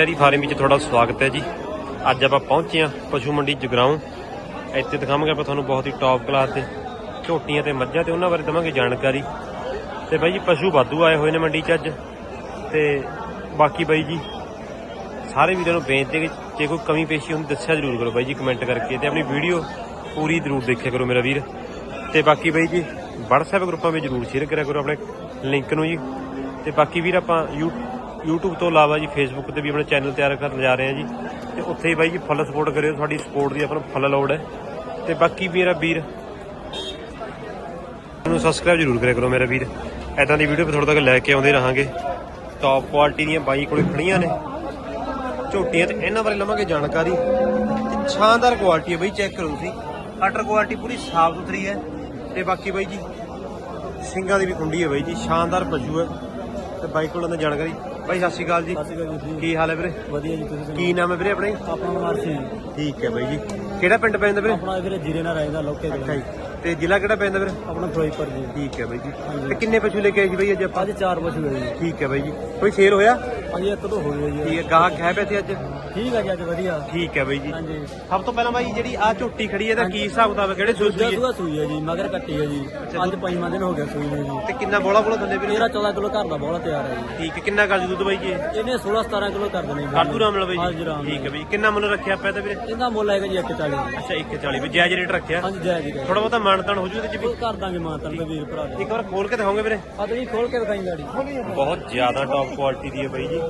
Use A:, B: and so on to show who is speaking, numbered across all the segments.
A: Dairy farm ਵਿੱਚ ਤੁਹਾਡਾ ਸਵਾਗਤ ਹੈ ਜੀ। ਅੱਜ ਆਪਾਂ ਪਹੁੰਚੇ ਹਾਂ ਪਸ਼ੂ ਮੰਡੀ ਜਗਰਾਉਂ। ਇੱਥੇ ਦਿਖਾਵਾਂਗੇ ਆਪਾਂ ਤੁਹਾਨੂੰ ਬਹੁਤ ਹੀ ਟੌਪ ਕਲਾਸ ਦੇ ਝੋਟੀਆਂ ਤੇ ਮੱਝਾਂ ਤੇ ਉਹਨਾਂ ਬਾਰੇ ਦਵਾਂਗੇ ਜਾਣਕਾਰੀ। ਤੇ ਬਾਈ ਜੀ, ਪਸ਼ੂ ਵਾਧੂ ਆਏ ਹੋਏ ਨੇ ਮੰਡੀ 'ਚ ਅੱਜ। ਤੇ ਬਾਕੀ ਬਾਈ ਜੀ, ਸਾਰੇ ਵੀਰਾਂ ਨੂੰ ਬੇਨਤੀ ਕਿ ਜੇ ਕੋਈ ਕਮੀ ਪੇਸ਼ੀ ਹੁੰਦੀ ਦੱਸਿਆ ਜ਼ਰੂਰ ਕਰੋ ਬਾਈ ਜੀ ਕਮੈਂਟ ਕਰਕੇ ਤੇ ਆਪਣੀ ਵੀਡੀਓ ਪੂਰੀ ਜ਼ਰੂਰ ਦੇਖਿਆ ਕਰੋ ਮੇਰਾ ਵੀਰ। ਤੇ ਬਾਕੀ ਬਾਈ ਜੀ, WhatsApp ਗਰੁੱਪਾਂ ਵਿੱਚ ਜ਼ਰੂਰ ਸ਼ੇਅਰ ਕਰਿਆ ਕਰੋ ਆਪਣੇ ਲਿੰਕ ਨੂੰ ਜੀ। ਤੇ ਬਾਕੀ ਵੀਰ ਆਪਾਂ ਯੂ YouTube ਤੋਂ ਇਲਾਵਾ ਜੀ Facebook ਤੇ ਵੀ ਆਪਣਾ ਚੈਨਲ ਤਿਆਰ ਕਰਨ ਜਾ ਰਹੇ ਹਾਂ ਜੀ। ਤੇ ਉੱਥੇ ਹੀ ਬਾਈ ਜੀ ਫੁੱਲ ਸਪੋਰਟ ਕਰਿਓ ਤੁਹਾਡੀ ਸਪੋਰਟ ਦੀ ਆਪਾਂ ਨੂੰ ਫੁੱਲ ਲੋੜ ਹੈ। ਤੇ ਬਾਕੀ ਮੇਰਾ ਵੀਰ ਨੂੰ ਸਬਸਕ੍ਰਾਈਬ ਜ਼ਰੂਰ ਕਰਿਆ ਕਰੋ ਮੇਰਾ ਵੀਰ। ਐਦਾਂ ਦੀ ਵੀਡੀਓ ਤੁਹਾਡੇ ਤੱਕ ਲੈ ਕੇ ਆਉਂਦੇ ਰਹਾਂਗੇ। ਟੌਪ ਕੁਆਲਿਟੀ ਦੀਆਂ ਬਾਈ ਕੋਲੇ ਖੜੀਆਂ ਨੇ। ਝੋਟੀਆਂ ਤੇ ਇਹਨਾਂ ਬਾਰੇ ਲਵਾਂਗੇ ਜਾਣਕਾਰੀ। ਤੇ ਸ਼ਾਨਦਾਰ ਕੁਆਲਿਟੀ ਹੈ ਬਈ ਚੈੱਕ ਕਰੋ ਤੁਸੀਂ। ਆਟਰ ਕੁਆਲਿਟੀ ਪੂਰੀ ਸਾਫ਼ ਸੁਥਰੀ ਹੈ। ਤੇ ਬਾਕੀ ਬਾਈ ਜੀ ਸਿੰਘਾਂ ਦੀ ਵੀ ਕੁੰਡੀ ਹੈ ਬਾਈ ਜੀ। ਸ਼ਾਨਦਾਰ ਪਸ਼ੂ ਹੈ। ਤੇ ਬਾਈ ਕੋਲ ਉਹਨਾਂ ਜਾਣਕਾਰੀ ਬਾਈ ਸਤਿ ਸ਼੍ਰੀ ਅਕਾਲ ਜੀ।
B: ਸਤਿ ਸ਼੍ਰੀ ਅਕਾਲ ਵੀਰ ਜੀ।
A: ਕੀ ਹਾਲ ਹੈ ਵੀਰੇ?
B: ਵਧੀਆ ਜੀ ਤੁਸੀਂ
A: ਕੀ ਨਾਮ ਹੈ ਵੀਰੇ ਆਪਣੇ?
B: ਆਪਣਾ ਨਾਮ ਅਰਸ਼ੀ
A: ਠੀਕ ਹੈ ਬਾਈ ਜੀ। ਕਿਹੜਾ ਪਿੰਡ ਪੈਂਦਾ ਵੀਰੇ?
B: ਆਪਣਾ ਵੀਰੇ ਜੀਰੇ ਨਾਲ ਰਹਿੰਦਾ ਲੋਕੇ
A: ਅੱਛਾ ਜੀ। ਤੇ ਜ਼ਿਲ੍ਹਾ ਕਿਹੜਾ ਪੈਂਦਾ ਵੀਰੇ?
B: ਆਪਣਾ ਫਿਰੋਜ਼ਪੁਰ ਜੀ।
A: ਠੀਕ ਹੈ ਬਾਈ ਜੀ।
B: ਹਾਂਜੀ।
A: ਤੇ ਕਿੰਨੇ ਪਸ਼ੂ ਲੈ ਕੇ ਆਏ ਸੀ ਬਾਈ ਅੱਜ ਆਪਾਂ?
B: ਅੱਜ ਚਾਰ ਪਸ਼ੂ ਹੈ ਜੀ।
A: ਠੀਕ ਹੈ ਬਾਈ ਜੀ। ਕੋਈ ਸੇਲ ਹੋਇਆ?
B: ਅੱਜ ਇੱਕ ਤੋਂ ਹੋ ਗਿਆ ਜੀ।
A: ਠੀਕ ਹੈ ਗਾਹਕ ਹੈ ਪੈਸੇ ਅੱਜ?
B: ਠੀਕ ਹੈ ਜੀ ਅੱਜ ਵਧੀਆ।
A: ਠੀਕ ਹੈ ਬਾਈ ਜੀ।
B: ਹਾਂਜੀ।
A: ਸਭ ਤੋਂ ਪਹਿਲਾਂ ਬਾਈ ਜਿਹੜੀ ਆ ਝੋਟੀ ਖੜੀ ਹੈ ਇਹਦਾ ਕੀ ਹਿਸਾਬ ਕਿਤਾਬ ਹੈ? ਕਿਹੜੇ ਸੂਈ
B: ਦੂਜਾ
A: ਸੂਈ ਹੈ?
B: ਸੂਆ ਸੂਈ ਹੈ ਜੀ ਮਗਰ ਕੱਟੀ ਹੈ ਜੀ। ਅੱਜ ਪੰਜਵਾਂ ਦਿਨ ਹੋ ਗਿਆ ਸੂਈ ਨੂੰ ਜੀ।
A: ਤੇ ਕਿੰਨਾ ਬੋਲਾ ਬੋਲਾ ਦਿੰਦੇ ਵੀਰੇ?
B: 13 14 ਕਿਲੋ ਘਰ ਦਾ ਬੋਲਾ ਤਿਆਰ ਹੈ ਜੀ।
A: ਠੀਕ ਹੈ ਕਿੰਨਾ ਕਰ ਦੁੱਧ ਬਾਈ ਜੀ ਇਹ?
B: ਇਹਨੇ 16 17 ਕਿਲੋ ਕਰ ਦੇਣੇ
A: ਕਾਟੂ ਰਾਮ ਲਵੇ
B: ਹਾਂਜੀ
A: ਜੀ?
B: ਰਾਮ
A: ਠੀਕ ਹੈ ਬਈ। ਕਿੰਨਾ ਮੁੱਲ ਰੱਖਿਆ ਆਪਾਂ ਇਹਦਾ ਵੀਰੇ?
B: ਇਹਦਾ ਮੁੱਲ ਹੈਗਾ ਜੀ 140
A: ਅੱਛਾ 140 ਵੀ ਜਾਇਜ਼ ਰੇਟ ਰੱਖਿਆ।
B: ਹਾਂਜੀ ਜੈ ਜੀ
A: ਥੋੜਾ ਬਹੁਤਾ ਮਾਨਤਾਨ ਹੋ ਜੂ ਇਹਦੇ ਚ ਵੀ।
B: ਉਹ ਕਰ ਦਾਂਗੇ ਮਾਤਰ ਦੇ ਵੀਰ ਭਰਾ ਦੇ।
A: ਇੱਕ ਵਾਰ ਖੋਲ ਕੇ ਦਿਖਾਓਗੇ ਵੀਰੇ?
B: ਆ ਤੁਸੀਂ ਖੋਲ ਕੇ ਵਿਖਾਈ ਗਾੜੀ।
A: ਬਹੁਤ ਜ਼ਿਆਦਾ ਟੌਪ ਕੁਆਲਿਟੀ ਦੀ ਹੈ ਬਾਈ ਜੀ।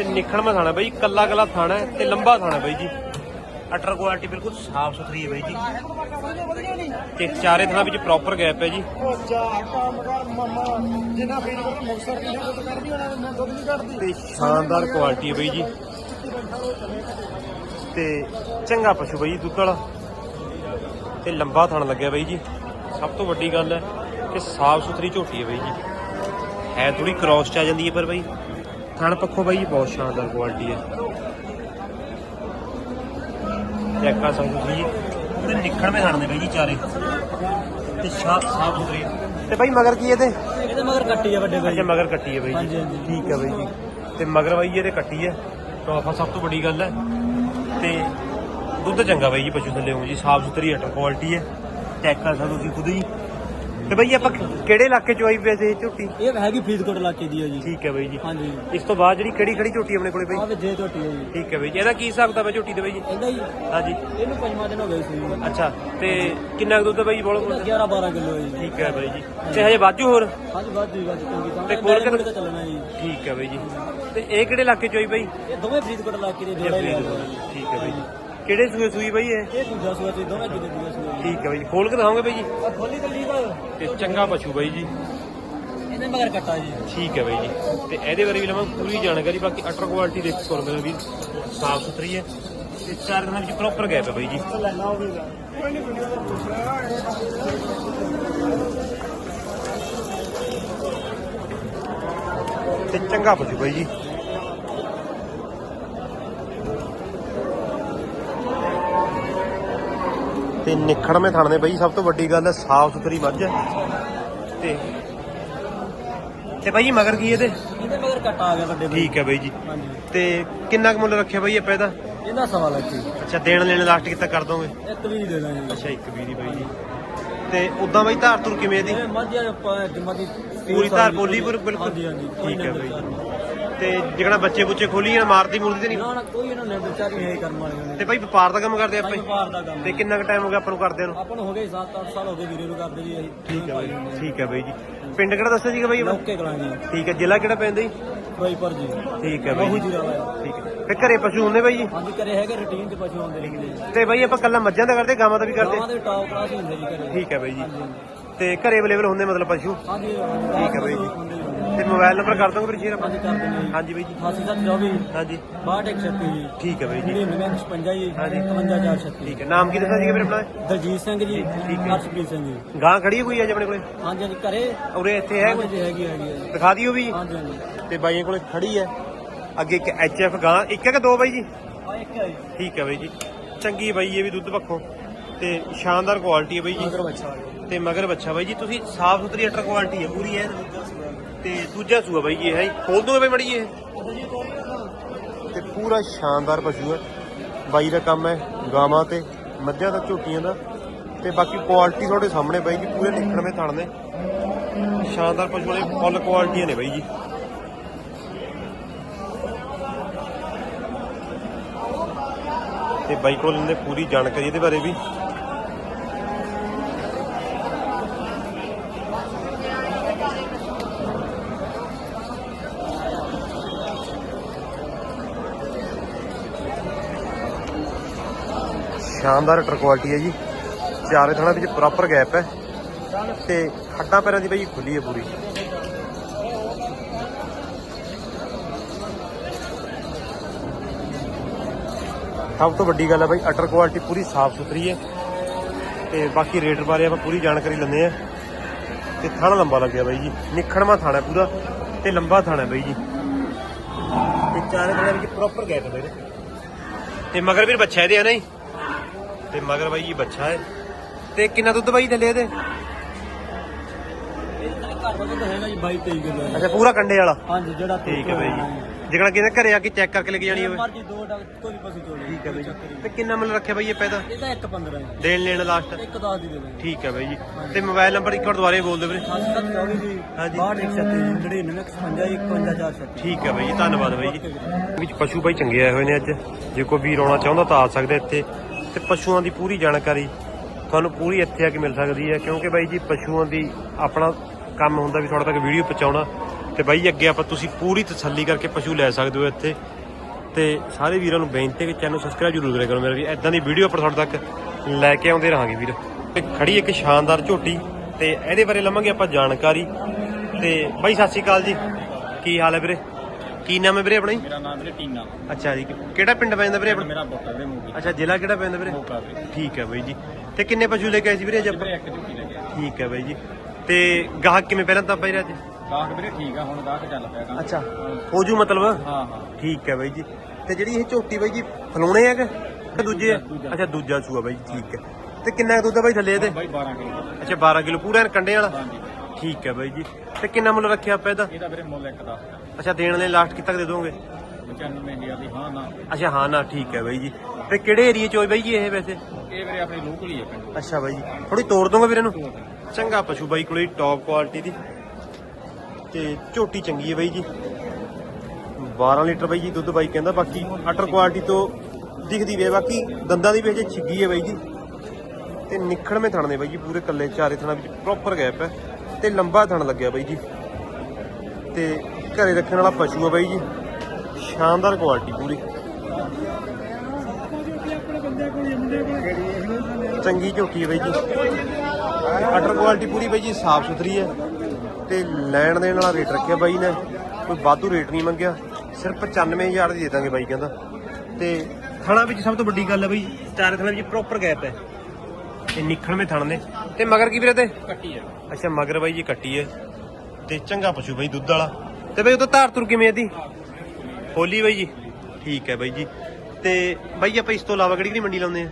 A: ਤੇ ਨਿਖਣ ਮਾ ਥਾਣਾ ਬਾਈ ਕੱਲਾ ਕੱਲਾ ਥਾਣਾ ਹੈ ਤੇ ਲੰਬਾ ਥਾਣਾ ਬਾਈ ਜੀ। ਅਟਰ ਕੁਆਲਿਟੀ ਬਿਲਕੁਲ ਸਾਫ਼ ਸੁਥਰੀ ਹੈ ਬਾਈ ਜੀ। ਤੇ ਚਾਰੇ ਥਾਂ ਵਿੱਚ ਪ੍ਰੋਪਰ ਗੈਪ ਹੈ ਜੀ। ਤੇ ਸ਼ਾਨਦਾਰ ਕੁਆਲਿਟੀ ਹੈ ਬਾਈ ਜੀ। ਤੇ ਚੰਗਾ ਪਸ਼ੂ ਬਾਈ ਦੁੱਧ ਵਾਲਾ। ਤੇ ਲੰਬਾ ਥਣ ਲੱਗਿਆ ਬਾਈ ਜੀ। ਸਭ ਤੋਂ ਵੱਡੀ ਗੱਲ ਹੈ ਕਿ ਸਾਫ਼ ਸੁਥਰੀ ਝੋਟੀ ਹੈ ਬਾਈ ਜੀ। ਹੈ ਥੋੜੀ ਕ੍ਰਾਸ ਚ ਆ ਜਾਂਦੀ ਹੈ ਪਰ ਬਾਈ। ਥਣ ਪੱਖੋਂ ਬਾਈ ਬਹੁਤ ਸ਼ਾਨਦਾਰ ਕੁਆਲਿਟੀ ਹੈ। ਚੈੱਕ ਕਰ ਸਕਦੇ ਜੀ ਪੂਰੇ ਨਿਖਣ ਮੇ ਥਣ ਨੇ ਬਾਈ ਜੀ ਚਾਰੇ। ਤੇ ਸਾਫ਼ ਸਾਫ਼ ਸੁਥਰੀ। ਤੇ ਬਾਈ ਮਗਰ ਕੀ ਇਹਦੇ?
B: ਇਹਦੇ ਮਗਰ ਕੱਟੀ ਹੈ ਵੱਡੇ ਬਾਈ।
A: ਅੱਛਾ ਮਗਰ ਕੱਟੀ ਹੈ ਬਾਈ ਜੀ।
B: ਹਾਂਜੀ।
A: ਠੀਕ ਹੈ ਬਾਈ ਜੀ। ਤੇ ਮਗਰ ਬਾਈ ਇਹਦੇ ਕੱਟੀ ਹੈ। ਟੌਫਾ ਸਭ ਤੋਂ ਵੱਡੀ ਗੱਲ ਹੈ। ਤੇ ਦੁੱਧ ਚੰਗਾ ਬਾਈ ਜੀ ਪਸ਼ੂ ਥੱਲੇ ਹੋ ਜੀ। ਸਾਫ਼ ਸੁਥਰੀ ਅਟਰ ਕੁਆਲਿਟੀ ਹੈ। ਚੈੱਕ ਕਰ ਸਕਦੇ ਹੋ ਤੁਸੀਂ ਖੁਦ ਹੀ। ਤੇ ਬਾਈ ਆਪਾਂ ਕਿਹੜੇ ਇਲਾਕੇ ਚ ਆਈ ਵੈਸੇ ਇਹ ਝੋਟੀ?
B: ਇਹ ਹੈਗੀ ਫਰੀਦਕੋਟ ਇਲਾਕੇ ਦੀ ਹੈ ਜੀ।
A: ਠੀਕ ਹੈ ਬਾਈ ਜੀ।
B: ਹਾਂਜੀ।
A: ਇਸ ਤੋਂ ਬਾਅਦ ਜਿਹੜੀ ਕਿਹੜੀ ਖੜੀ ਝੋਟੀ ਆਪਣੇ ਕੋਲੇ ਬਾਈ?
B: ਵੀ ਜੇ ਝੋਟੀ ਹੈ ਜੀ।
A: ਠੀਕ ਹੈ ਬਾਈ ਜੀ। ਇਹਦਾ ਕੀ ਹਿਸਾਬ ਕਿਤਾਬ ਹੈ ਝੋਟੀ ਦੇ ਬਾਈ ਜੀ?
B: ਇਹਦਾ ਜੀ
A: ਹਾਂਜੀ।
B: ਇਹਨੂੰ ਪੰਜਵਾਂ ਦਿਨ ਹੋ ਗਿਆ ਨੂੰ।
A: ਅੱਛਾ। ਤੇ ਕਿੰਨਾ ਕੁ ਦੁੱਧ ਹੈ ਬਾਈ ਬੋਲੋ?
B: ਇਹਦਾ 11 12 ਕਿਲੋ ਹੈ ਜੀ।
A: ਠੀਕ ਹੈ ਬਾਈ ਜੀ। ਤੇ ਹਜੇ ਬਾਜੂ ਹੋਰ?
B: ਹਾਂਜੀ ਵੱਧ ਜੀ ਵੱਧ। ਚੰਗੀ ਤਾਂ
A: ਤੇ ਖੋਲ ਕੇ-
B: ਤਾਂ ਚੱਲਣਾ ਜੀ।
A: ਠੀਕ ਹੈ ਬਾਈ ਜੀ। ਤੇ ਇਹ ਕਿਹੜੇ ਇਲਾਕੇ ਚ ਆਈ ਬਾਈ?
B: ਇਹ ਦੋਵੇਂ ਫਰੀਦਕੋਟ ਇਲਾਕੇ ਦੇ ਜੋੜੇ ਨੇ
A: ਠੀਕ ਹੈ ਬਾਈ ਜੀ। ਕਿਹੜੇ ਸੂਏ ਸੂਈ ਬਾਈ ਇਹ?
B: ਇਹ ਦੂਜਾ ਸੂਆ ਤੇ ਦੋਵੇਂ ਕਿਤੇ ਦੂਜਾ ਸੂਆ
A: ਠੀਕ ਹੈ ਬਾਈ ਖੋਲ ਕੇ ਦਿਖਾਓਗੇ ਬਾਈ ਜੀ?
B: ਆ ਖੋਲੀ ਤੇ ਲੀਕ
A: ਤੇ ਚੰਗਾ ਪਸ਼ੂ ਬਾਈ ਜੀ।
B: ਇਹਦੇ ਮਗਰ ਕੱਟਾ ਜੀ।
A: ਠੀਕ ਹੈ ਬਾਈ ਜੀ। ਤੇ ਇਹਦੇ ਬਾਰੇ ਵੀ ਲਵਾਂ ਪੂਰੀ ਜਾਣਕਾਰੀ ਬਾਕੀ ਅਟਰ ਕੁਆਲਿਟੀ ਦੇਖੋ ਕਰੋ ਮੇਰਾ ਵੀ ਸਾਫ਼ ਸੁਥਰੀ ਹੈ। ਤੇ ਚਾਰ ਦਿਨਾਂ ਵਿੱਚ ਪ੍ਰੋਪਰ ਗੈਪ ਹੈ ਬਾਈ ਜੀ। ਤੇ ਚੰਗਾ ਪਸ਼ੂ ਬਾਈ ਜੀ। ਤੇ ਨਿਖੜਵੇਂ ਥਾਣੇ ਬਾਈ ਸਭ ਤੋਂ ਵੱਡੀ ਗੱਲ ਹੈ ਸਾਫ਼ ਸੁਥਰੀ ਮੱਝ ਹੈ। ਤੇ ਤੇ ਬਾਈ ਮਗਰ ਕੀ ਇਹਦੇ?
B: ਇਹਦੇ ਮਗਰ ਕੱਟਾ ਆ ਗਿਆ ਵੱਡੇ
A: ਠੀਕ ਹੈ ਬਾਈ ਜੀ। ਤੇ ਕਿੰਨਾ ਕੁ ਮੁੱਲ ਰੱਖਿਆ ਬਾਈ ਆਪਾਂ ਇਹਦਾ?
B: ਇਹਦਾ ਸਵਾ ਲੱਖ ਜੀ।
A: ਅੱਛਾ ਦੇਣ ਲੈਣ ਲਾਸਟ ਕਿੱਤਾ ਕਰ ਦੋਗੇ?
B: ਇੱਕ ਵੀ ਦੇ ਦਾਂਗੇ
A: ਅੱਛਾ ਇੱਕ ਵੀ ਦੀ ਬਾਈ ਜੀ। ਤੇ ਉਦਾਂ ਬਾਈ ਧਾਰ ਤੁਰ ਕਿਵੇਂ ਇਹਦੀ
B: ਇਹ ਮੱਝਾਂ ਆਪਾਂ ਜਮਾ ਦੀ
A: ਪੂਰੀ ਧਾਰ ਬੋਲੀ ਪਰ ਬਿਲਕੁਲ।
B: ਹਾਂਜੀ ਹਾਂਜੀ।
A: ਠੀਕ ਹੈ ਬਾਈ। ਤੇ ਜਿਹੜਾ ਬੱਚੇ ਬੁੱਚੇ ਖੋਲੀ ਜਾਂ ਮਾਰਦੀ ਮੁਰਦੀ ਤੇ ਨਹੀਂ?
B: ਨਾ ਨਾ ਕੋਈ ਇਹਨਾਂ ਨੇ ਵਿਚਾਰ ਹੈ ਕਰਮ ਵਾਲਿਆਂ ਨੇ।
A: ਤੇ ਬਾਈ ਵਪਾਰ ਦਾ ਕੰਮ ਕਰਦੇ ਆਪਾਂ?
B: ਵਪਾਰ ਦਾ ਕੰਮ
A: ਤੇ ਕਿੰਨਾ ਕੁ ਟਾਈਮ ਹੋ ਗਿਆ ਆਪਾਂ ਨੂੰ ਕਰਦਿਆਂ ਨੂੰ?
B: ਆਪਾਂ ਨੂੰ ਹੋ ਗਏ 7-8 ਸਾਲ ਹੋ ਗਏ ਵੀਰੇ ਨੂੰ ਕਰਦੇ ਜੀ ਅਸੀਂ
A: ਠੀਕ ਹੈ ਬਾਈ ਠੀਕ ਹੈ ਬਾਈ ਜੀ। ਪਿੰਡ ਕਿਹੜਾ ਦੱਸਿਆ ਸੀਗਾ ਬਾਈ
B: ਕਲਾਂ ਜੀ
A: ਠੀਕ ਹੈ ਜ਼ਿਲ੍ਹਾ ਕਿਹੜਾ ਪੈਂਦਾ ਜੀ?
B: ਫਿਰੋਜ਼ਪੁਰ ਜੀ।
A: ਠੀਕ ਹੈ ਬਾਈ
B: ਬਹੁ
A: ਜੀ
B: ਜੀਰਾ
A: ਠੀਕ ਹੈ। ਤੇ ਘਰੇ ਪਸ਼ੂ ਹੁੰਦੇ ਬਾਈ ਜੀ?
B: ਹਾਂਜੀ ਕਰੇ ਹੈਗੇ ਰੂਟੀਨ ਚ ਪਸ਼ੂ ਆਉਂਦੇ ਨੇ ਜੀ।
A: ਤੇ ਬਾਈ ਆਪਾਂ ਕੱਲਾ ਮੱਝਾਂ ਦਾ ਕਰਦੇ ਗਾਵਾਂ ਦਾ ਵੀ ਕਰਦੇ?
B: ਗਾਵਾਂ ਦੇ ਟਾਪ ਕਲਾਸ ਹੀ ਹੁੰਦੇ ਜੀ ਘਰੇ।
A: ਠੀਕ ਹੈ ਬਾਈ ਜੀ। ਤੇ ਘਰੇ ਅਵੇਲੇਬਲ ਹੁੰਦੇ ਮਤਲਬ ਪਸ਼ੂ?
B: ਹਾਂਜੀ
A: ਠੀਕ ਹੈ ਬਾਈ ਜੀ।
B: ਜੀ।
A: ਤੇ ਮੋਬਾਈਲ ਨੰਬਰ ਕਰ ਦੋਗੇ ਫਿਰ ਸ਼ੇਅਰ ਆਪਾਂ?
B: ਹਾਂਜੀ ਨੇ ਜੀ।
A: ਹਾਂਜੀ ਬਾਈ ਜੀ।
B: 8724
A: ਹਾਂਜੀ।
B: 6236 ਜੀ।
A: ਠੀਕ ਹੈ ਬਾਈ ਜੀ।
B: 9956 ਜੀ।
A: ਹਾਂਜੀ।
B: 55436
A: ਠੀਕ ਹੈ। ਨਾਮ ਕੀ ਦੱਸਿਆ ਸੀਗਾ ਵੀਰੇ ਆਪਣਾ?
B: ਦਲਜੀਤ ਸਿੰਘ ਜੀ।
A: ਠੀਕ ਹੈ।
B: ਹਰਸ਼ਪ੍ਰੀਤ ਸਿੰਘ ਜੀ।
A: ਗਾਂ ਖੜੀ ਹੋਈ ਹੈ ਜੀ ਆਪਣੇ ਕੋਲੇ?
B: ਹਾਂਜੀ ਹਾਂਜੀ ਘਰੇ।
A: ਉਰੇ ਇੱਥੇ ਹੈ? ਕੋਈ
B: ਹੈਗੀ ਹੈਗੀ ਜੀ।
A: ਦਿਖਾ ਦਿਓ ਵੀ।
B: ਹਾਂਜੀ ਹਾਂਜੀ।
A: ਤੇ ਬਾਈਆਂ ਕੋਲੇ ਖੜੀ ਹੈ। ਅੱਗੇ ਇੱਕ ਐਚਐਫ ਗਾਂ। ਇੱਕ ਹੈ ਕਿ ਦੋ ਬਾਈ ਜੀ?
B: ਆ ਇੱਕ ਹੈ ਜੀ।
A: ਠੀਕ ਹੈ ਬਾਈ ਜੀ। ਚੰਗੀ ਬਾਈ ਇਹ ਵੀ ਦੁੱਧ ਪੱਖੋਂ। ਤੇ ਸ਼ਾਨਦਾਰ ਕੁਆਲਿਟੀ ਹੈ ਬਾਈ ਜੀ।
B: ਮਗਰ ਬੱਚਾ।
A: ਤੇ ਮਗਰ ਬੱਚਾ ਬਾਈ ਜੀ। ਤੁਸੀਂ ਸਾਫ਼ ਸੁਥਰੀ ਅਟਰ ਕੁਆਲਿਟੀ ਹੈ। ਪੂਰੀ ਹੈ ਤੇ ਦੂਜਾ ਸੂਆ ਬਾਈ, ਇਹ ਹੈ ਖੋਲ ਦੋਗੇ ਬਾਈ ਮੜੀ ਇਹ। ਤੇ ਪੂਰਾ ਸ਼ਾਨਦਾਰ ਪਸ਼ੂ ਹੈ। ਬਾਈ ਦਾ ਕੰਮ ਹੈ ਗਾਵਾਂ ਤੇ, ਮੱਝਾਂ ਤੇ, ਝੋਟੀਆਂ ਦਾ। ਤੇ ਬਾਕੀ ਕੁਆਲਿਟੀ ਤੁਹਾਡੇ ਸਾਹਮਣੇ ਬਾਈ ਜੀ, ਪੂਰੇ ਨਿਕਣਵੇਂ ਥਣ ਨੇ। ਸ਼ਾਨਦਾਰ ਪਸ਼ੂ ਨੇ ਫੁੱਲ ਕੁਆਲਿਟੀਆਂ ਨੇ ਬਾਈ ਜੀ। ਤੇ ਬਾਈ ਕੋਲ ਇਹਨੇ ਪੂਰੀ ਜਾਣਕਾਰੀ ਇਹਦੇ ਬਾਰੇ ਵੀ। ਸ਼ਾਨਦਾਰ ਟਰ ਕੁਆਲਿਟੀ ਹੈ ਜੀ। ਚਾਰੇ ਥਣਾ ਵਿੱਚ ਪ੍ਰੋਪਰ ਗੈਪ ਹੈ ਤੇ ਖੱਟਾਂ ਪੈਰਾਂ ਦੀ ਬਾਈ ਖੁੱਲੀ ਹੈ ਪੂਰੀ। ਸਭ ਤੋਂ ਵੱਡੀ ਗੱਲ ਹੈ ਬਾਈ ਅਟਰ ਕੁਆਲਿਟੀ ਪੂਰੀ ਸਾਫ਼ ਸੁਥਰੀ ਹੈ ਤੇ ਬਾਕੀ ਰੇਟ ਬਾਰੇ ਆਪਾਂ ਪੂਰੀ ਜਾਣਕਾਰੀ ਲੈਂਦੇ ਆ ਤੇ ਥਾਣਾ ਲੰਬਾ ਲੱਗਿਆ ਬਾਈ ਜੀ। ਨਿਖੜਵਾ ਥਾਣਾ ਪੂਰਾ ਤੇ ਲੰਬਾ ਥਾਣਾ ਬਾਈ ਜੀ। ਤੇ ਚਾਰੇ ਥਣਾਂ ਵਿੱਚ ਪ੍ਰੋਪਰ ਗੈਪ ਹੈ ਬਾਈ ਦੇ। ਤੇ ਮਗਰ ਵੀਰ ਬੱਚਾ ਇਹਦੇ ਆ ਨਹੀਂ ਤੇ ਮਗਰ ਬਾਈ ਜੀ ਬੱਚਾ ਹੈ। ਤੇ ਕਿੰਨਾ ਦੁੱਧ ਬਾਈ ਥੱਲੇ ਇਹਦੇ?
B: ਇਹ ਘਰ ਵਾਲੇ ਤਾਂ ਹੈਗਾ ਜੀ 22 23 ਕਿਲੋ
A: ਅੱਛਾ ਪੂਰਾ ਕੰਡੇ ਵਾਲਾ?
B: ਹਾਂਜੀ ਜਿਹੜਾ
A: ਠੀਕ ਹੈ ਬਾਈ ਜੀ। ਜਿਹੜਾ ਕਿਹਨੇ ਘਰੇ ਆ ਕੇ ਚੈੱਕ ਕਰਕੇ ਲੈ ਕੇ ਜਾਣੀ ਹੋਵੇ।
B: ਮਰਜ਼ੀ ਦੋ ਡਾਕ ਕੋਈ ਪਸ਼ੂ ਚੋਲੇ
A: ਠੀਕ ਹੈ ਬਾਈ ਜੀ। ਤੇ ਕਿੰਨਾ ਮੁੱਲ ਰੱਖਿਆ ਬਾਈ ਇਹ ਪੈਦਾ?
B: ਇਹਦਾ 1 15 ਹੈ।
A: ਦੇਣ ਲੈਣ ਲਾਸਟ
B: ਇੱਕ 10 ਦੀ ਦੇ ਦਾਂਗੇ
A: ਠੀਕ ਹੈ ਬਾਈ ਜੀ। ਤੇ ਮੋਬਾਈਲ ਨੰਬਰ ਇੱਕ ਵਾਰ ਦੁਬਾਰੇ ਬੋਲ ਦਿਓ ਵੀਰੇ।
B: ਹਾਂਜੀ ਤੱਕ ਚੌਵੀ ਜੀ
A: ਹਾਂਜੀ।
B: 62 136 99 55 436
A: ਠੀਕ ਹੈ ਬਾਈ ਜੀ ਧੰਨਵਾਦ ਬਾਈ ਜੀ। ਵਿੱਚ ਪਸ਼ੂ ਬਾਈ ਚੰਗੇ ਆਏ ਹੋਏ ਨੇ ਅੱਜ। ਜੇ ਕੋਈ ਵੀਰ ਆਉਣਾ ਚਾਹੁੰਦਾ ਤਾਂ ਆ ਸਕਦਾ ਇੱਥੇ। ਤੇ ਪਸ਼ੂਆਂ ਦੀ ਪੂਰੀ ਜਾਣਕਾਰੀ ਤੁਹਾਨੂੰ ਪੂਰੀ ਇੱਥੇ ਆ ਕੇ ਮਿਲ ਸਕਦੀ ਹੈ, ਕਿਉਂਕਿ ਬਾਈ ਜੀ ਪਸ਼ੂਆਂ ਦੀ ਆਪਣਾ ਕੰਮ ਹੁੰਦਾ ਵੀ ਤੁਹਾਡੇ ਤੱਕ ਵੀਡੀਓ ਪਹੁੰਚਾਉਣਾ ਤੇ ਬਾਈ ਅੱਗੇ ਆਪਾਂ ਤੁਸੀਂ ਪੂਰੀ ਤਸੱਲੀ ਕਰਕੇ ਪਸ਼ੂ ਲੈ ਸਕਦੇ ਹੋ ਇੱਥੇ। ਤੇ ਸਾਰੇ ਵੀਰਾਂ ਨੂੰ ਬੇਨਤੀ ਹੈ ਕਿ ਚੈਨਲ ਸਬਸਕ੍ਰਾਈਬ ਜ਼ਰੂਰ ਕਰਿਆ ਕਰੋ ਮੇਰਾ ਵੀ ਐਦਾਂ ਦੀ ਵੀਡੀਓ ਆਪਾਂ ਤੁਹਾਡੇ ਤੱਕ ਲੈ ਕੇ ਆਉਂਦੇ ਰਹਾਂਗੇ ਵੀਰ। ਤੇ ਖੜੀ ਇੱਕ ਸ਼ਾਨਦਾਰ ਝੋਟੀ ਤੇ ਇਹਦੇ ਬਾਰੇ ਲਵਾਂਗੇ ਆਪਾਂ ਜਾਣਕਾਰੀ। ਤੇ ਬਾਈ ਸਤਿ ਸ਼੍ਰੀ ਅਕਾਲ ਜੀ। ਕੀ ਹਾਲ ਹੈ ਵੀਰੇ? ਕੀ ਨਾਮ ਹੈ ਵੀਰੇ ਆਪਣਾ ਜੀ?
B: ਮੇਰਾ ਨਾਮ ਵੀਰੇ ਟੀਨਾ।
A: ਅੱਛਾ ਜੀ ਕਿਹੜਾ ਪਿੰਡ ਪੈਂਦਾ ਵੀਰੇ ਆਪਣਾ?
B: ਮੇਰਾ ਬੋਟਾ ਵੀਰੇ ਮੂਗੀ।
A: ਅੱਛਾ ਜ਼ਿਲ੍ਹਾ ਕਿਹੜਾ ਪੈਂਦਾ ਵੀਰੇ?
B: ਮੋਕਾ ਵੀਰੇ।
A: ਠੀਕ ਹੈ ਬਾਈ ਜੀ। ਤੇ ਕਿੰਨੇ ਪਸ਼ੂ ਲੈ ਕੇ ਆਏ ਸੀ ਵੀਰੇ ਅੱਜ ਆਪਾਂ?
B: ਵੀਰੇ ਇੱਕ ਝੁੱਟੀ ਲੱਗਿਆ
A: ਠੀਕ ਹੈ ਬਾਈ ਜੀ। ਤੇ ਗਾਹਕ ਕਿਵੇਂ ਪਹਿਲਾਂ ਤਾਂ ਬਾਈ ਅੱਜ
B: ਗਾਹਕ ਵੀਰੇ ਠੀਕ ਆ ਹੁਣ ਗਾਹਕ ਚੱਲ ਪਿਆ ਕੰਮ।
A: ਅੱਛਾ ਹੋ ਜੂ ਮਤਲਬ?
B: ਹਾਂ ਹਾਂ।
A: ਠੀਕ ਹੈ ਬਾਈ ਜੀ। ਤੇ ਜਿਹੜੀ ਇਹ ਝੋਟੀ ਬਾਈ ਜੀ ਫਲਾਉਣੇ ਹੈਗੇ ਕਿ ਦੂਜੇ ਆ?
B: ਦੂਜਾ।
A: ਅੱਛਾ ਦੂਜਾ ਸੂਆ ਬਾਈ ਜੀ, ਠੀਕ ਹੈ। ਤੇ ਕਿੰਨਾ ਕੁ ਦੁੱਧ ਹੈ ਬਾਈ ਥੱਲੇ ਇਹਦੇ?
B: ਬਾਈ 12 ਕਿਲੋ।
A: ਅੱਛਾ 12 ਕਿਲੋ ਪੂਰਾ ਐਨ ਕੰਡੇ ਵਾਲਾ?
B: ਹਾਂਜੀ।
A: ਠੀਕ ਹੈ ਬਾਈ ਜੀ। ਤੇ ਕਿੰਨਾ ਮੁੱਲ ਰੱਖਿਆ ਆਪਾਂ ਇਹਦਾ?
B: ਇਹਦਾ ਵੀਰੇ ਮੁੱਲ ਇੱਕ ਦਾ
A: ਅੱਛਾ ਦੇਣ ਲਈ ਲਾਸਟ ਕਿੱਥੇ ਤੱਕ ਦੇ ਦੋਗੇ?
B: 95000 ਦੀ ਹਾਂ ਨਾ।
A: ਅੱਛਾ ਹਾਂ ਨਾ ਠੀਕ ਹੈ ਬਾਈ ਜੀ। ਤੇ ਕਿਹੜੇ ਏਰੀਏ ਚ ਹੋਈ ਬਾਈ ਜੀ ਇਹ ਵੈਸੇ?
B: ਇਹ ਵੀਰੇ ਆਪਣੀ ਲੋਕਲ ਹੀ ਹੈ ਪਿੰਡ।
A: ਅੱਛਾ ਬਾਈ ਜੀ। ਥੋੜੀ ਤੋੜ ਦੋਗੇ ਵੀਰੇ ਨੂੰ ਚੰਗਾ ਪਸ਼ੂ ਬਾਈ ਕੋਲੇ ਟੌਪ ਕੁਆਲਿਟੀ ਦੀ। ਤੇ ਝੋਟੀ ਚੰਗੀ ਹੈ ਬਾਈ ਜੀ। 12 ਲੀਟਰ ਬਾਈ ਜੀ ਦੁੱਧ ਬਾਈ ਕਹਿੰਦਾ ਬਾਕੀ ਅਟਰ ਕੁਆਲਿਟੀ ਤੋਂ ਦਿਖਦੀ ਵੇ ਬਾਕੀ ਦੰਦਾਂ ਦੀ ਵੀ ਹਜੇ ਛਿੱਗੀ ਹੈ ਬਾਈ ਜੀ। ਤੇ ਨਿਖੜਵੇਂ ਥਣ ਨੇ ਬਾਈ ਜੀ ਪੂਰੇ ਕੱਲੇ ਚਾਰੇ ਥਣਾਂ ਵਿੱਚ ਪ੍ਰੋਪਰ ਗੈਪ ਹੈ। ਤੇ ਲੰਬਾ ਥਣ ਲੱਗਿਆ ਬਾਈ ਜੀ। ਤੇ ਘਰੇ ਰੱਖਣ ਵਾਲਾ ਪਸ਼ੂ ਹੈ ਬਾਈ ਜੀ। ਸ਼ਾਨਦਾਰ ਕੁਆਲਿਟੀ ਪੂਰੀ। ਚੰਗੀ ਝੋਟੀ ਹੈ ਬਾਈ ਜੀ। ਅਟਰ ਕੁਆਲਿਟੀ ਪੂਰੀ ਬਾਈ ਜੀ ਸਾਫ਼ ਸੁਥਰੀ ਹੈ ਤੇ ਲੈਣ ਦੇਣ ਵਾਲਾ ਰੇਟ ਰੱਖਿਆ ਬਾਈ ਨੇ। ਕੋਈ ਵਾਧੂ ਰੇਟ ਨਹੀਂ ਮੰਗਿਆ। ਸਿਰਫ 95000 ਦੀ ਦੇ ਦਾਂਗੇ ਬਾਈ ਕਹਿੰਦਾ। ਤੇ ਥਣਾ ਵਿੱਚ ਸਭ ਤੋਂ ਵੱਡੀ ਗੱਲ ਹੈ ਬਾਈ ਚਾਰੇ ਥਣਾ ਵਿੱਚ ਪ੍ਰੋਪਰ ਗੈਪ ਹੈ। ਤੇ ਨਿਖਣਵੇਂ ਥਣ ਨੇ। ਤੇ ਮਗਰ ਕੀ ਵੀਰੇ ਤੇ?
B: ਕੱਟੀ ਹੈ
A: ਅੱਛਾ ਮਗਰ ਬਾਈ ਜੀ ਕੱਟੀ ਹੈ ਤੇ ਚੰਗਾ ਪਸ਼ੂ ਬਾਈ ਦੁੱਧ ਵਾਲਾ। ਤੇ ਬਾਈ ਤਾਂ ਧਾਰ ਤੁਰ ਕਿਵੇਂ ਇਹਦੀ? ਹੋਲੀ ਬਾਈ ਜੀ। ਠੀਕ ਹੈ ਬਾਈ ਜੀ। ਤੇ ਬਾਈ ਆਪਾਂ ਇਸ ਤੋਂ ਇਲਾਵਾ ਕਿਹੜੀ ਕਿਹੜੀ ਮੰਡੀ ਲਾਉਂਦੇ ਆ?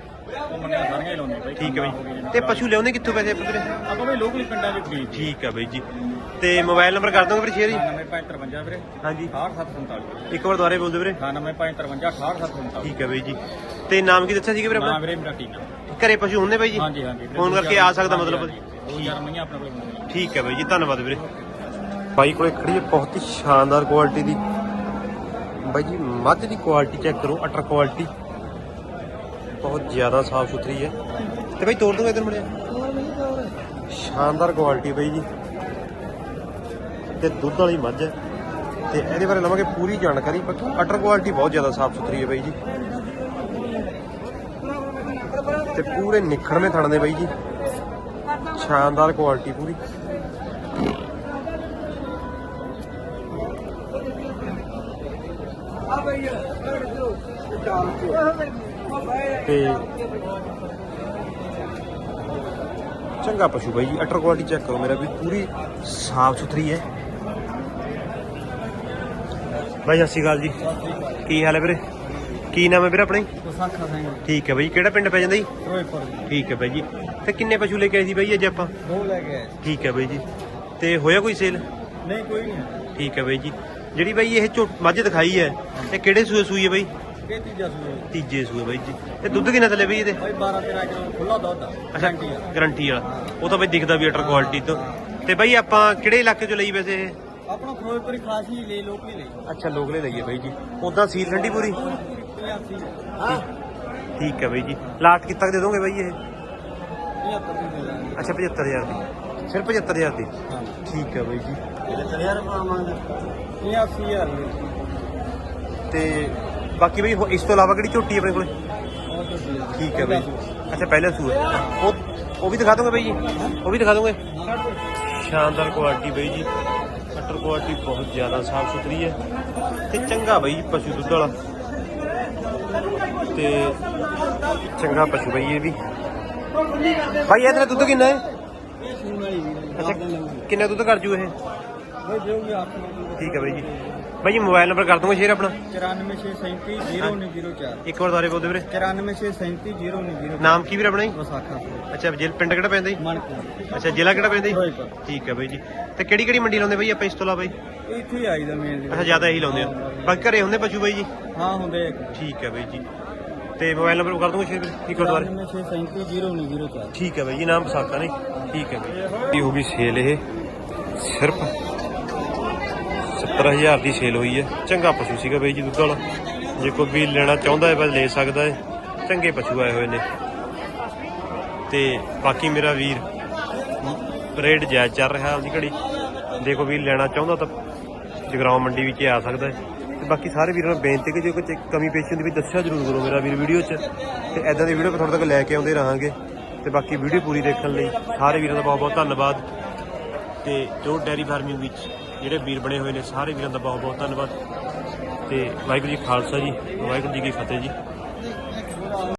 B: ਬਾਈ
A: ਠੀਕ ਹੈ ਬਾਈ। ਤੇ ਪਸ਼ੂ ਲਿਆਉਂਦੇ ਕਿੱਥੋਂ ਪੈਸੇ ਆਪਾਂ ਵੀਰੇ?
B: ਆਪਾਂ ਵੀ ਲੋਕਲ ਪਿੰਡਾਂ ਵਿੱਚ ਖਰੀਦ
A: ਠੀਕ ਹੈ ਬਾਈ ਜੀ। ਤੇ ਮੋਬਾਈਲ ਨੰਬਰ ਕਰ ਦੋਗੇ ਵੀਰੇ ਸ਼ੇਅਰ ਜੀ?
B: 9553 ਵੀਰੇ।
A: ਹਾਂਜੀ।
B: 6747
A: ਇੱਕ ਵਾਰ ਦੁਬਾਰੇ ਬੋਲ ਦਿਓ ਵੀਰੇ
B: 9553 6747
A: ਠੀਕ ਹੈ ਬਾਈ ਜੀ। ਤੇ ਨਾਮ ਕੀ ਦੱਸਿਆ ਸੀ ਵੀਰੇ
B: ਨਾ
A: ਆਪਣਾ
B: ਵੀਰੇ ਮੇਰਾ ਟੀਨਾ।
A: ਘਰੇ ਪਸ਼ੂ ਹੁੰਦੇ ਬਾਈ ਜੀ?
B: ਹਾਂਜੀ ਹਾਂਜੀ।
A: ਫੋਨ ਕਰਕੇ ਆ ਸਕਦਾ ਮਤਲਬ। ਠੀਕ ਹੈ ਬਾਈ ਜੀ ਧੰਨਵਾਦ ਵੀਰੇ। ਬਾਈ ਕੋਲੇ ਖੜੀ ਹੈ, ਬਹੁਤ ਹੀ ਸ਼ਾਨਦਾਰ ਕੁਆਲਿਟੀ ਦੀ। ਬਾਈ ਜੀ, ਮੱਝ ਦੀ ਕੁਆਲਿਟੀ ਚੈੱਕ ਕਰੋ ਅਟਰ ਕੁਆਲਿਟੀ ਬਹੁਤ ਜ਼ਿਆਦਾ ਸਾਫ਼ ਸੁਥਰੀ ਹੈ। ਤੇ ਬਾਈ ਤੋੜ ਦੂੰਗਾ ਇਧਰ ਮੁੜਿਆ ਸ਼ਾਨਦਾਰ ਕੁਆਲਿਟੀ ਬਾਈ ਜੀ। ਤੇ ਦੁੱਧ ਵਾਲੀ ਮੱਝ ਹੈ। ਤੇ ਇਹਦੇ ਬਾਰੇ ਲਵਾਂਗੇ ਪੂਰੀ ਜਾਣਕਾਰੀ, ਬਾਕੀ ਅਟਰ ਕੁਆਲਿਟੀ ਬਹੁਤ ਜ਼ਿਆਦਾ ਸਾਫ਼ ਸੁਥਰੀ ਹੈ ਬਾਈ ਜੀ। ਤੇ ਪੂਰੇ ਨਿਖੜਵੇਂ ਥਣ ਦੇ ਬਾਈ ਜੀ। ਸ਼ਾਨਦਾਰ ਕੁਆਲਿਟੀ ਪੂਰੀ। ਤੇ ਚੰਗਾ ਪਸ਼ੂ ਬਾਈ ਜੀ ਅਟਰ ਕੁਆਲਿਟੀ ਚੈੱਕ ਕਰੋ ਮੇਰਾ ਵੀ ਪੂਰੀ ਸਾਫ਼ ਸੁਥਰੀ ਹੈ। ਬਾਈ ਸਤਿ ਸ਼੍ਰੀ ਅਕਾਲ ਜੀ। ਕੀ ਹਾਲ ਹੈ ਵੀਰੇ? ਕੀ ਨਾਮ ਹੈ ਵੀਰੇ ਆਪਣਾ ਜੀ?
B: ਵਿਸਾਖਾ ਸਿੰਘ।
A: ਠੀਕ ਹੈ ਬਾਈ ਕਿਹੜਾ ਪਿੰਡ ਪੈ ਜਾਂਦਾ ਜੀ?
B: ਰੋਇਪੁਰ
A: ਠੀਕ ਹੈ ਬਾਈ ਜੀ। ਤੇ ਕਿੰਨੇ ਪਸ਼ੂ ਲੈ ਕੇ ਆਏ ਸੀ ਬਾਈ ਅੱਜ ਆਪਾਂ?
B: ਦੋ ਲੈ ਕੇ ਆਏ।
A: ਠੀਕ ਹੈ ਬਾਈ ਜੀ। ਤੇ ਹੋਇਆ ਕੋਈ ਸੇਲ
B: ਨਹੀਂ ਕੋਈ ਨਹੀਂ।
A: ਠੀਕ ਹੈ ਬਾਈ ਜੀ। ਜਿਹੜੀ ਬਾਈ ਇਹ ਝੋ- ਮੱਝ ਦਿਖਾਈ ਹੈ ਇਹ ਕਿਹੜੇ ਸੂਏ ਸੂਈ ਹੈ ਬਾਈ?
B: ਇਹ ਤੀਜਾ ਸੂਆ ਜੀ।
A: ਤੀਜੇ ਸੂਏ ਬਾਈ ਜੀ। ਇਹ ਦੁੱਧ ਕਿੰਨਾ ਥੱਲੇ ਬਾਈ ਇਹਦੇ?
B: ਬਾਈ 12 13 ਕਿਲੋ ਖੁੱਲਾ ਦੁੱਧ ਆ ਗਰੰਟੀ ਆ।
A: ਗਰੰਟੀ ਵਾਲਾ। ਉਹ ਤਾਂ ਬਾਈ ਦਿਖਦਾ ਵੀ ਅਟਰ ਕੁਆਲਿਟੀ ਤੋਂ। ਤੇ ਬਾਈ ਆਪਾਂ ਕਿਹੜੇ ਇਲਾਕੇ ਚੋਂ ਲਈ ਵੈਸੇ ਇਹ?
B: ਆਪਣਾ ਫਿਰੋਜ਼ਪੁਰੀ ਖਾਸ ਹੀ ਲੈ ਲੋਕ ਹੀ ਲੈ
A: ਅੱਛਾ ਲੋਕਲੇ ਲਈਏ ਬਾਈ ਜੀ। ਉਦਾਂ ਸੀਲ ਠੰਡੀ ਪੂਰੀ?
B: 83
A: ਠੀਕ ਹੈ ਬਾਈ ਜੀ। ਲਾਟ ਕਿੱਤਾ ਦੇ ਦੋਗੇ ਬਾਈ ਇਹ?
B: 75 ਦੀ ਦੇ ਦਾਂਗੇ।
A: ਅੱਛਾ 75000 ਦੀ। ਸਿਰਫ 75000 ਦੀ?
B: ਹਾਂ।
A: ਠੀਕ ਹੈ ਬਾਈ ਜੀ।
B: 70000 ਰੁਪਏ ਮੰਗਦੇ 80000
A: ਤੇ ਬਾਕੀ ਬਈ ਹੋ- ਇਸ ਤੋਂ ਇਲਾਵਾ ਕਿਹੜੀ ਝੋਟੀ ਆਪਣੇ ਕੋਲੇ? ਠੀਕ ਹੈ ਬਾਈ। ਅੱਛਾ, ਪਹਿਲਾ ਸੂਰ ਉਹ ਉਹ ਵੀ ਦਿਖਾ ਦੋਗੇ ਬਾਈ ਜੀ? ਉਹ ਵੀ ਦਿਖਾ ਦੋਗੇ? ਸ਼ਾਨਦਾਰ ਕੁਆਲਿਟੀ ਬਾਈ ਜੀ। ਕਟਰ ਕੁਆਲਿਟੀ ਬਹੁਤ ਜ਼ਿਆਦਾ ਸਾਫ਼ ਸੁਥਰੀ ਹੈ ਤੇ ਚੰਗਾ ਬਾਈ ਪਸ਼ੂ ਦੁੱਧ ਵਾਲਾ। ਤੇ ਚੰਗਾ ਪਸ਼ੂ ਬਾਈ ਇਹ ਵੀ। ਬਾਈ ਇਹਦਾ ਦੁੱਧ ਕਿੰਨਾ ਹੈ? ਅੱਛਾ
B: ਅੱਛਾ
A: ਕਿੰਨਾ ਦੁੱਧ ਕਰ ਜੂ ਇਹ?
B: ਨੂੰ।
A: ਠੀਕ ਹੈ ਬਾਈ ਜੀ। ਬਾਈ ਜੀ ਮੋਬਾਈਲ ਨੰਬਰ ਕਰ ਦੂੰਗਾ ਸ਼ੇਅਰ ਆਪਣਾ।
B: 9467300904
A: ਇੱਕ ਵਾਰ ਦੁਬਾਰੇ ਬੋਲਦੇ ਵੀਰੇ।
B: 9467300904
A: ਨਾਮ ਕੀ ਵੀਰੇ ਆਪਣਾ ਜੀ?
B: ਵਸਾਖਾ
A: ਅੱਛਾ ਜ਼ਿਲ੍ਹਾ ਪਿੰਡ ਕਿਹੜਾ ਪੈਂਦਾ ਜੀ?
B: ਮਣਕਪੁਰ
A: ਅੱਛਾ ਜ਼ਿਲ੍ਹਾ ਕਿਹੜਾ ਪੈਂਦਾ ਜੀ?
B: ਫਿਰੋਜ਼ਪੁਰ
A: ਠੀਕ ਹੈ ਬਾਈ ਜੀ। ਤੇ ਕਿਹੜੀ ਕਿਹੜੀ ਮੰਡੀ ਲਾਉਂਦੇ ਬਾਈ ਆਪਾਂ ਇਸ ਤੋਂ ਇਲਾਵਾ ਬਾਈ?
B: ਇੱਥੇ ਹੀ ਆਈਦਾ ਮੇਨ
A: ਅੱਛਾ ਜ਼ਿਆਦਾ ਇਹੀ ਲਾਉਂਦੇ ਆ ਬਾਕੀ ਘਰੇ ਹੁੰਦੇ ਪਸ਼ੂ ਬਾਈ ਜੀ?
B: ਹਾਂ ਹੁੰਦੇ
A: ਠੀਕ ਹੈ ਬਾਈ ਜੀ। ਤੇ ਮੋਬਾਈਲ ਨੰਬਰ ਕਰ ਦੂੰਗਾ ਸ਼ੇਅਰ ਇੱਕ ਵਾਰ ਦੁਬਾਰੇ।
B: 9467300904
A: ਠੀਕ ਹੈ ਬਾਈ ਜੀ ਨਾਮ ਪਸਾਤਾ ਨਹੀਂ ਠੀਕ ਹੈ ਬਾਈ ਇਹ ਹੋ ਗਈ ਸੇਲ ਇਹ। ਸਿਰਫ 70000 ਦੀ ਸੇਲ ਹੋਈ ਹੈ। ਚੰਗਾ ਪਸ਼ੂ ਸੀਗਾ ਬਾਈ ਜੀ ਦੁੱਧ ਵਾਲਾ। ਜੇ ਕੋਈ ਵੀ ਲੈਣਾ ਚਾਹੁੰਦਾ ਹੈ ਬਸ ਲੈ ਸਕਦਾ ਹੈ। ਚੰਗੇ ਪਸ਼ੂ ਆਏ ਹੋਏ ਨੇ। ਤੇ ਬਾਕੀ ਮੇਰਾ ਵੀਰ, ਰੇਟ ਜਾਇਜ਼ ਚੱਲ ਰਿਹਾ ਆਪਦੀ ਘੜੀ। ਦੇਖੋ ਵੀ ਲੈਣਾ ਚਾਹੁੰਦਾ ਤਾਂ ਜਗਰਾਉਂ ਮੰਡੀ ਵਿੱਚ ਆ ਸਕਦਾ ਹੈ। ਤੇ ਬਾਕੀ ਸਾਰੇ ਵੀਰਾਂ ਨੂੰ ਬੇਨਤੀ ਕਿ ਜੇ ਕੋਈ ਕਮੀ ਪੇਸ਼ੀ ਹੁੰਦੀ ਵੀ ਦੱਸਿਆ ਜ਼ਰੂਰ ਕਰੋ ਮੇਰਾ ਵੀਰ ਵੀਡੀਓ 'ਚ। ਤੇ ਐਦਾਂ ਦੀ ਵੀਡੀਓ ਤੁਹਾਡੇ ਤੱਕ ਲੈ ਕੇ ਆਉਂਦੇ ਰਹਾਂਗੇ। ਤੇ ਬਾਕੀ ਵੀਡੀਓ ਪੂਰੀ ਦੇਖਣ ਲਈ ਸਾਰੇ ਵੀਰਾਂ ਦਾ ਬਹੁਤ ਬਹੁਤ ਧੰਨਵਾਦ। ਤੇ ਜੋ ਡੈਰੀ ਫਾਰਮਿੰਗ ਵਿੱਚ ਜਿਹੜੇ ਵੀਰ ਬਣੇ ਹੋਏ ਨੇ, ਸਾਰੇ ਵੀਰਾਂ ਦਾ ਬਹੁਤ ਬਹੁਤ ਧੰਨਵਾਦ। ਤੇ ਵਾਹਿਗੁਰੂ ਜੀ ਖਾਲਸਾ ਜੀ, ਵਾਹਿਗੁਰੂ ਜੀ ਕੀ ਫਤਿਹ ਜੀ।